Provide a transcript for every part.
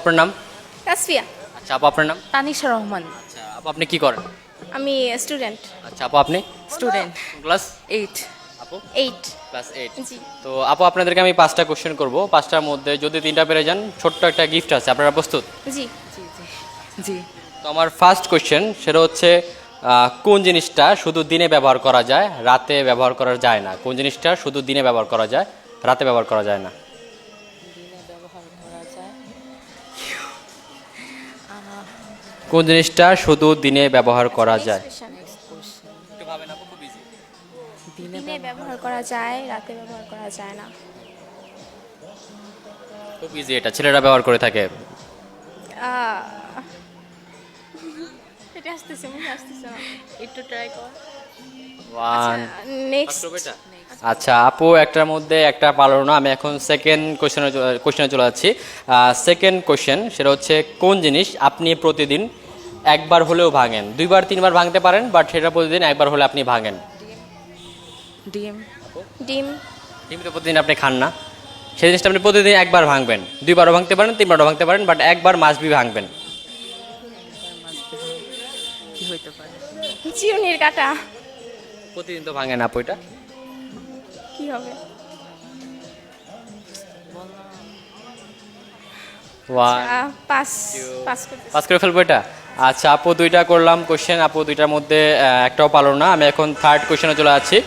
আপনার নাম? তাসফিয়া আচ্ছা আপু আপনার নাম? তানিশা রহমান। আচ্ছা আপু আপনি কি করেন? আমি স্টুডেন্ট আচ্ছা আপু আপনি? স্টুডেন্ট ক্লাস এইট আপু? এইট ক্লাস এইট জি। তো আপু আপনাদেরকে আমি পাঁচটা কোশ্চেন করব। পাঁচটার মধ্যে যদি তিনটা পেরে যান ছোট্ট একটা গিফট আছে। আপনারা প্রস্তুত? জি। জি জি। জি। তো আমার ফার্স্ট কোশ্চেন সেটা হচ্ছে কোন জিনিসটা শুধু দিনে ব্যবহার করা যায় রাতে ব্যবহার করা যায় না? কোন জিনিসটা শুধু দিনে ব্যবহার করা যায় রাতে ব্যবহার করা যায় না? কোন জিনিসটা শুধু দিনে ব্যবহার করা যায়? দিনে ব্যবহার করা যায় রাতে ব্যবহার করা যায় না। খুব ইজি এটা ছেলেরা ব্যবহার করে থাকে। এটা আসতেছে মনে আসতেছে। না একটু ট্রাই কর। ওয়ান নেক্সট আচ্ছা আপু একটার মধ্যে একটা পারল না। আমি এখন সেকেন্ড কোশ্চেনে কোশ্চেনে চলে যাচ্ছি। সেকেন্ড কোশ্চেন সেটা হচ্ছে কোন জিনিস আপনি প্রতিদিন একবার হলেও ভাঙেন? দুইবার তিনবার ভাঙতে পারেন বাট সেটা প্রতিদিন একবার হলে আপনি ভাঙেন। ডিম। ডিম। ডিম তো প্রতিদিন আপনি খান না। সেই জিনিসটা আপনি প্রতিদিন একবার ভাঙবেন। দুইবারও ভাঙতে পারেন তিনবারও ভাঙতে পারেন বাট একবার মাছ বি ভাঙবেন। কি হইতে পারে? চিউনির কাটা। প্রতিদিন তো ভাঙেন আপু এটা? কি হবে? পাস পাস করে ফেলব এটা? আচ্ছা আপু দুইটা করলাম কোশ্চেন আপু দুইটার মধ্যে একটাও পারল না। আমি এখন থার্ড কোশ্চেনে চলে যাচ্ছি।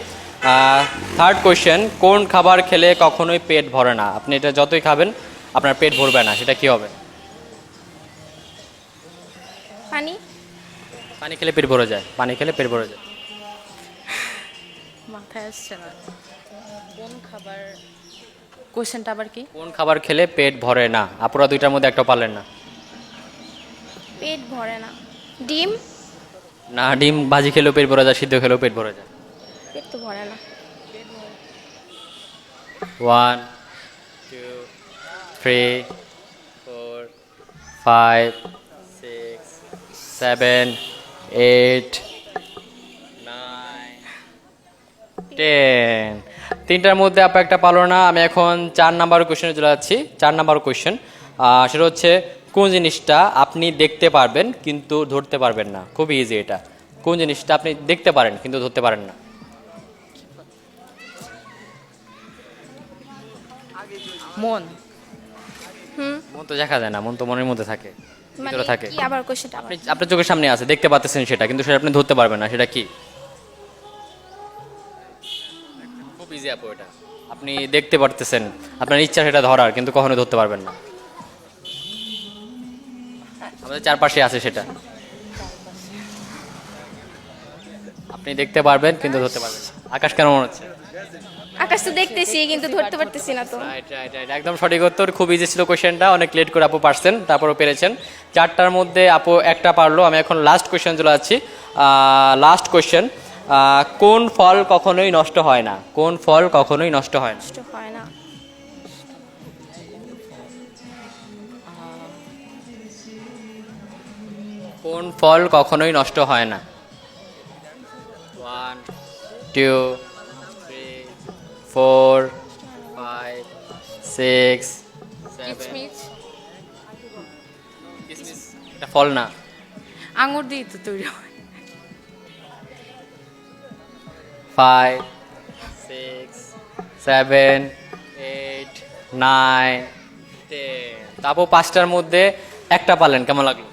থার্ড কোশ্চেন কোন খাবার খেলে কখনোই পেট ভরে না? আপনি এটা যতই খাবেন আপনার পেট ভরবে না। সেটা কি হবে? পানি? পানি খেলে পেট ভরে যায়। পানি খেলে পেট ভরে যায়। মাথায় আসছে না। কোন খাবার কোশ্চেনটা আবার কি? কোন খাবার খেলে পেট ভরে না? আপুরা দুইটার মধ্যে একটাও পারলেন না। পেট ভরে না। ডিম? না ডিম ভাজি খেলেও পেট ভরে যায় সিদ্ধ খেলেও পেট ভরে যায়। পেট তো ভরে না। One two three four five six seven eight nine ten তিনটার মধ্যে আপনি একটা পারল না আমি এখন চার নাম্বার কোশ্চেনে চলে যাচ্ছি। চার নাম্বার কোশ্চেন সেটা হচ্ছে কোন জিনিসটা আপনি দেখতে পারবেন কিন্তু ধরতে পারবেন না? খুবই ইজি এটা। কোন জিনিসটা আপনি দেখতে পারেন কিন্তু ধরতে পারেন না? মন। মন তো দেখা যায় না মন তো মনের মধ্যে থাকে মানে ভিতরে থাকে। আবার আপনি আপনার চোখের সামনে আছে দেখতে পাচ্ছেন সেটা কিন্তু সেটা আপনি ধরতে পারবেন না সেটা কি? ইজি আপু এটা। আপনি দেখতে পারতেছেন। আপনার ইচ্ছা সেটা ধরার কিন্তু কখনো ধরতে পারবেন না। আমাদের চারপাশে আছে সেটা। আপনি দেখতে পারবেন কিন্তু ধরতে পারবেন না। আকাশ কেন মনে হচ্ছে? আকাশ তো দেখতেছি কিন্তু ধরতে পারতেছি না তো। রাইট রাইট রাইট একদম সঠিক উত্তর। খুব ইজি ছিল কোশ্চেনটা অনেক লেট করে আপু পারছেন তারপরও পেরেছেন। চারটার মধ্যে আপু একটা পারল। আমি এখন লাস্ট কোশ্চেন চলে যাচ্ছি। লাস্ট কোশ্চেন কোন ফল কখনোই নষ্ট হয় না। কোন ফল কখনোই নষ্ট হয় না। নষ্ট হয় না। কোন ফল কখনোই নষ্ট হয় না। One two three four five six seven ফল না। আঙুর দিয়ে তো তৈরি হয়। Five six seven eight nine ten তারপর পাঁচটার মধ্যে একটা পারলেন কেমন লাগল?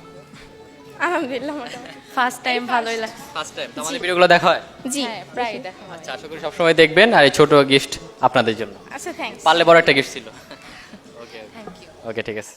আলহামদুলিল্লাহ মোটামুটি। ফার্স্ট টাইম ভালোই লাগে ফার্স্ট টাইম আমাদের ভিডিওগুলো দেখা হয়? জি হ্যাঁ প্রায় দেখা হয়। আচ্ছা আশা করি সবসময় দেখবেন আর এই ছোট গিফট আপনাদের জন্য। আচ্ছা থ্যাংকস পারলে বড় একটা গিফট ছিল। ওকে থ্যাংক ইউ ওকে ঠিক আছে।